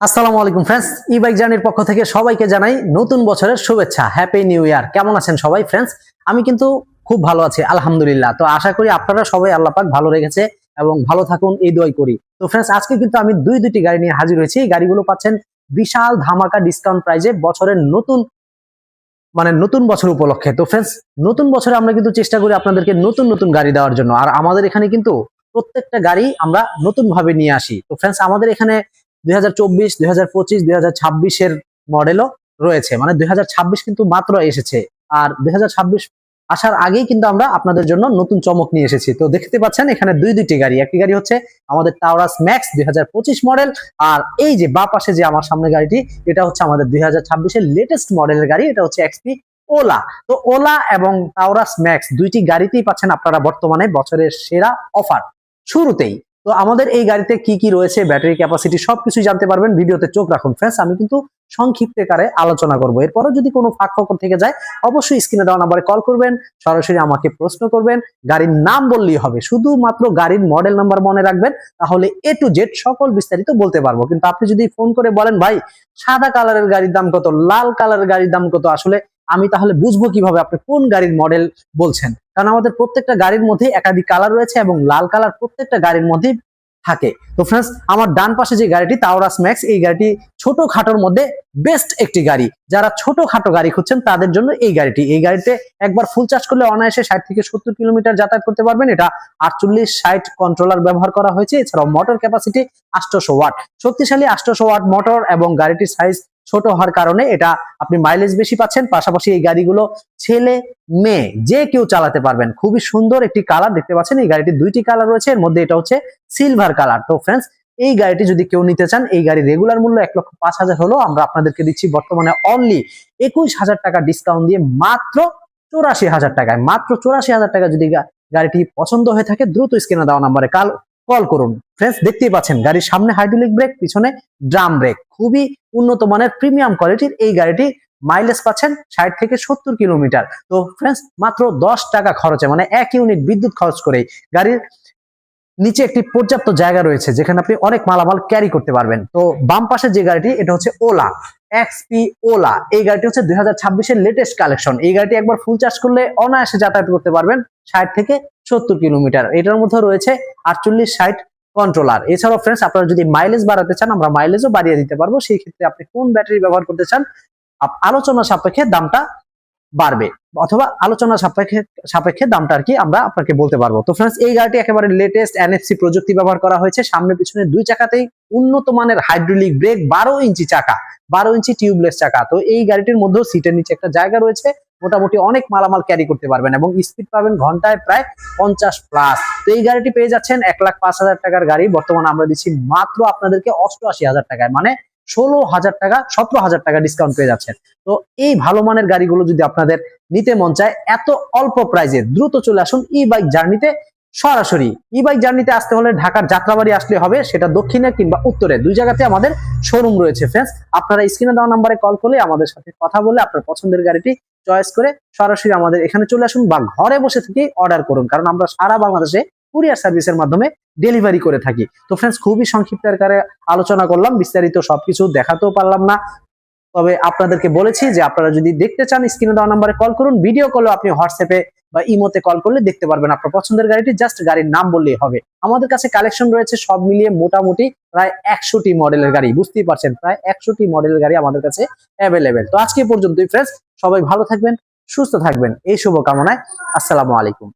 আসসালামু আলাইকুম ফ্রেন্ডস ই বাইক জার্নির পক্ষ থেকে সবাইকে জানাই নতুন বছরের শুভেচ্ছা হ্যাপি নিউ ইয়ার কেমন আছেন সবাই ফ্রেন্ডস আমি কিন্তু খুব ভালো আছি, আলহামদুলিল্লাহ। তো আশা করি আপনারা সবাই আল্লাহ পাক ভালো রেখেছে এবং ভালো থাকুন, এই দোয়াই করি। তো ফ্রেন্ডস আজকে কিন্তু আমি দুই দুটি গাড়ি নিয়ে হাজির হয়েছি। গাড়িগুলো পাচ্ছেন বিশাল ধামাকা ডিসকাউন্ট প্রাইজে বছরের নতুন মানে নতুন বছর উপলক্ষে। তো ফ্রেন্ডস নতুন বছরে আমরা কিন্তু চেষ্টা করি আপনাদেরকে নতুন নতুন গাড়ি দেওয়ার জন্য। আর আমাদের এখানে কিন্তু প্রত্যেকটা গাড়ি আমরা নতুন ভাবে নিয়ে আসি। তো ফ্রেন্ডস আমাদের এখানে দুই হাজার চব্বিশ মডেলও রয়েছে। মানে দুই ছাব্বিশ কিন্তু মাত্র এসেছে। আর দুই ছাব্বিশ আসার আগেই কিন্তু আমরা আপনাদের জন্য নতুন চমক নিয়ে এসেছি। তো দেখতে পাচ্ছেন, এখানে দুই দুইটি গাড়ি। একটি গাড়ি হচ্ছে আমাদের টাওরাস ম্যাক্স দুই মডেল আর এই যে বা পাশে যে আমার সামনে গাড়িটি, এটা হচ্ছে আমাদের দুই হাজার লেটেস্ট মডেলের গাড়ি। এটা হচ্ছে এক্সপি ওলা তো ওলা এবং টাওরাস ম্যাক্স দুইটি গাড়িতেই পাচ্ছেন আপনারা বর্তমানে বছরের সেরা অফার শুরুতেই তো আমাদের এই গাড়িতে কি কি রয়েছে, ব্যাটারি ক্যাপাসিটি সবকিছু জানতে পারবেন। ভিডিওতে চোখ রাখুন ফ্রেন্ডস আমি কিন্তু সংক্ষিপ্তকারে আলোচনা করব। এরপরও যদি কোনো ফাঁক ফকর থেকে যায়, অবশ্যই স্ক্রিনে দেওয়া নাম্বারে কল করবেন, সরাসরি আমাকে প্রশ্ন করবেন। গাড়ির নাম বললেই হবে, শুধুমাত্র গাড়ির মডেল নাম্বার মনে রাখবেন, তাহলে এ টু জেড সকল বিস্তারিত বলতে পারব। কিন্তু আপনি যদি ফোন করে বলেন, ভাই, সাদা কালারের গাড়ির দাম কত? লাল কালারের গাড়ির দাম কত? আসলে আমি তাহলে বুঝব কীভাবে আপনি কোন গাড়ির মডেল বলছেন। কারণ আমাদের প্রত্যেকটা গাড়ির মধ্যে একাধিক কালার রয়েছে এবং লাল কালার প্রত্যেকটা গাড়ির মধ্যেই থাকে। তো ফ্রেন্ডস আমার ডান পাশে যে গাড়িটি তাওরাস ম্যাক্স এই গাড়িটি ছোট খাটোর মধ্যে বেস্ট একটি গাড়ি। যারা ছোট খাটো গাড়ি খুঁজছেন, তাদের জন্য এই গাড়িটি। এই গাড়িতে একবার ফুল চার্জ করলে অনায়াসে ষাট থেকে সত্তর কিলোমিটার যাতায়াত করতে পারবেন। এটা আটচল্লিশ ষাট কন্ট্রোলার ব্যবহার করা হয়েছে। এছাড়াও মোটর ক্যাপাসিটি আষ্টশো ওয়াট শক্তিশালী আষ্টশো ওয়াট মোটর এবং গাড়িটির সাইজ ছোট হওয়ার কারণে এটা আপনি মাইলেজ বেশি পাচ্ছেন। পাশাপাশি এই গাড়িগুলো ছেলে, মেয়ে, যে কেউ চালাতে পারবেন। খুবই সুন্দর একটি কালার দেখতে পাচ্ছেন। এই গাড়িটি দুইটি কালার রয়েছে। এর মধ্যে এটা হচ্ছে সিলভার কালার তো ফ্রেন্ডস এই গাড়িটি যদি কেউ নিতে চান, এই গাড়ি রেগুলার মূল্য এক লক্ষ পাঁচ হাজার হলো। আমরা আপনাদেরকে দিচ্ছি বর্তমানে অনলি একুশ হাজার টাকা ডিসকাউন্ট দিয়ে মাত্র চৌরাশি হাজার টাকায়। মাত্র চৌরাশি হাজার টাকা যদি গাড়িটি পছন্দ হয়ে থাকে, দ্রুত স্ক্রিনে দেওয়া নাম্বারে কাল কল করুন। ফ্রেন্ডস দেখতেই পাচ্ছেন, গাড়ির সামনে হাইড্রোলিক ব্রেক পিছনে ড্রাম ব্রেক খুবই উন্নত মানের প্রিমিয়াম কোয়ালিটির এই গাড়িটি মাইলেজ পাচ্ছেন ষাট থেকে সত্তর কিলোমিটার। তো ফ্রেন্ডস মাত্র দশ টাকা খরচে মানে এক ইউনিট বিদ্যুৎ খরচ করেই গাড়ির নিচে একটি পর্যাপ্ত জায়গা রয়েছে, যেখানে আপনি অনেক মালামাল ক্যারি করতে পারবেন। তো বাম পাশে যে গাড়িটি, এটা হচ্ছে ওলা এক্সপি ওলা এই গাড়িটি হচ্ছে দুই হাজার লেটেস্ট কালেকশন এই গাড়িটি একবার ফুল চার্জ করলে অনায়াসে যাতায়াত করতে পারবেন ষাট থেকে সত্তর কিলোমিটার। এটার মধ্যে রয়েছে আটচল্লিশ ষাট কন্ট্রোলার এছাড়াও ফ্রেন্ডস আপনারা যদি মাইলেজ বাড়াতে চান, আমরা মাইলেজও বাড়িয়ে দিতে পারব। সেই ক্ষেত্রে আপনি কোন ব্যাটারি ব্যবহার করতে চান আলোচনা সাপেক্ষে দামটা বাড়বে। অথবা আলোচনা সাপেক্ষে সাপেক্ষে দামটা আর কি আমরা আপনাকে বলতে পারব। তো ফ্রেন্ডস এই গাড়িটি একেবারে লেটেস্ট এনএফসি প্রযুক্তি ব্যবহার করা হয়েছে। সামনে পিছনে দুই চাকাতেই উন্নত মানের হাইড্রোলিক ব্রেক বারো ইঞ্চি চাকা, বারো ইঞ্চি টিউবলেস চাকা। তো এই গাড়িটির মধ্যেও সিটের নিচে একটা জায়গা রয়েছে। মোটামুটি অনেক মালামাল ক্যারি করতে পারবেন এবং স্পিড পাবেন ঘন্টায় প্রায় পঞ্চাশ প্লাস তো এই গাড়িটি পেয়ে যাচ্ছেন এক লাখ পাঁচ হাজার টাকার গাড়ি। বর্তমানে আমরা দিচ্ছি মাত্র আপনাদেরকে অষ্টআশি হাজার টাকায় মানে ষোলো হাজার টাকা, সতেরো হাজার টাকা ডিসকাউন্ট পেয়ে যাচ্ছেন। তো এই ভালো মানের গাড়িগুলো যদি আপনাদের নিতে মন চায়, এত অল্প প্রাইজে দ্রুত চলে আসুন ই বাইক জার্নিতে সরাসরি ই বাইক জার্নিতে আসতে হলে ঢাকার যাত্রাবাড়ি আসলে হবে, সেটা দক্ষিণে কিংবা উত্তরে। দুই জায়গাতে আমাদের শোরুম রয়েছে ফ্রেন্ডস আপনারা স্ক্রিনে দেওয়া নাম্বারে কল করলে আমাদের সাথে কথা বলে আপনার পছন্দের গাড়িটি চয়েস করে সরাসরি আমাদের এখানে চলে আসুন বা ঘরে বসে থেকেই অর্ডার করুন, কারণ আমরা সারা বাংলাদেশে কুরিয়ার সার্ভিসের মাধ্যমে ডেলিভারি করে থাকি। তো ফ্রেন্ডস খুবই সংক্ষিপ্ত আকারে আলোচনা করলাম, বিস্তারিত সবকিছু দেখাতেও পারলাম না। তবে আপনাদেরকে বলেছি যে আপনারা যদি দেখতে চান স্ক্রিনে দেওয়া নাম্বারে কল করুন ভিডিও কলে আপনি হোয়াটসঅ্যাপে বা ইমোতে কল করলে দেখতে পারবেন আপনার পছন্দের গাড়িটি জাস্ট গাড়ির নাম বললেই হবে। আমাদের কাছে কালেকশন রয়েছে, সব মিলিয়ে মোটামুটি প্রায় একশোটি মডেলের গাড়ি, বুঝতেই পারছেন? প্রায় একশোটি মডেলের গাড়ি আমাদের কাছে অ্যাভেলেবেল তো আজকে পর্যন্তই ফ্রেন্ডস সবাই ভালো থাকবেন, সুস্থ থাকবেন। এই শুভকামনায়, আসসালামু আলাইকুম।